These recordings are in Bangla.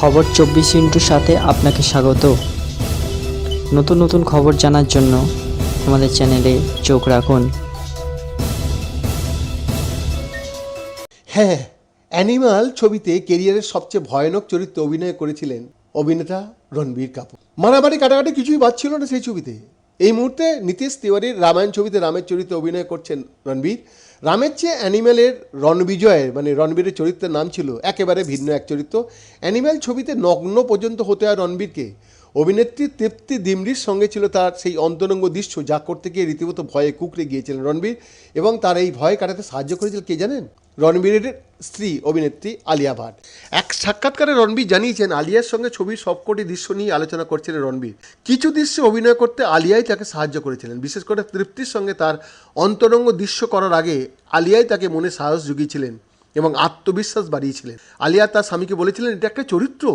খবর চব্বিশ ইন্টুর সাথে আপনাকে স্বাগত। নতুন নতুন খবর জানার জন্য আমাদের চ্যানেলে চোখ রাখুন। হ্যাঁ অ্যানিমাল ছবিতে কেরিয়ারের সবচেয়ে ভয়ানক চরিত্রে অভিনয় করেছিলেন অভিনেতা রণবীর কাপুর। মারামারি, কাটাকাটি কিছুই বাদ ছিল না সেই ছবিতে। এই মুহূর্তে নীতিশ তিওয়ারির রামায়ণ ছবিতে রামের চরিত্রে অভিনয় করছেন রণবীর। রামের চেয়ে অ্যানিম্যালের রণবিজয়ের মানে রণবীরের চরিত্রের নাম ছিল একেবারে ভিন্ন এক চরিত্র। অ্যানিম্যাল ছবিতে নগ্ন পর্যন্ত হতে হয় রণবীরকে। অভিনেত্রী তৃপ্তি দিমরির সঙ্গে ছিল তার সেই অন্তরঙ্গ দৃশ্য যা করতে গিয়ে রীতিমতো ভয়ে কুকড়ে গিয়েছিলেন রণবীর এবং তার এই ভয় কাটাতে সাহায্য করেছিল কে জানেন? রণবীরের স্ত্রী অভিনেত্রী আলিয়া ভাট। এক সাক্ষাৎকারে রণবীর জানিয়েছেন, আলিয়ার সঙ্গে ছবির সবকটি দৃশ্য নিয়ে আলোচনা করছিলেন রণবীর। কিছু দৃশ্যে অভিনয় করতে আলিয়াই তাকে সাহায্য করেছিলেন। বিশেষ করে তৃপ্তির সঙ্গে তার অন্তরঙ্গ দৃশ্য করার আগে আলিয়াই তাকে মনে সাহস জুগিয়েছিলেন এবং আত্মবিশ্বাস বাড়িয়েছিলেন। আলিয়া তার স্বামীকে বলেছিলেন, এটা একটা চরিত্র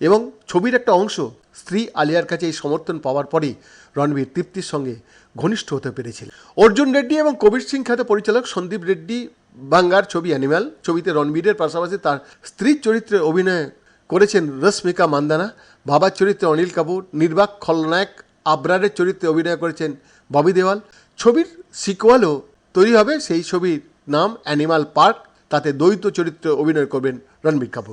এবং ছবির একটা অংশ। স্ত্রী আলিয়ার কাছে এই সমর্থন পাওয়ার পরেই রণবীর তৃপ্তির সঙ্গে ঘনিষ্ঠ হতে পেরেছিলেন। অর্জুন রেড্ডি এবং কবির সিং খ্যাত পরিচালক সন্দীপ রেড্ডি বাঙ্গার ছবি অ্যানিম্যাল, ছবিতে রণবীরের পাশাপাশি তার স্ত্রীর চরিত্রে অভিনয় করেছেন রশ্মিকা মান্দানা, বাবার চরিত্রে অনিল কাপুর, নির্বাক খলনায়ক আব্রারের চরিত্রে অভিনয় করেছেন ববি দেওয়াল। ছবির সিকোয়ালও তৈরি হবে সেই ছবির নাম অ্যানিমাল পার্ক, তাতে দ্বৈত চরিত্রে অভিনয় করবেন রণবীর কাপুর।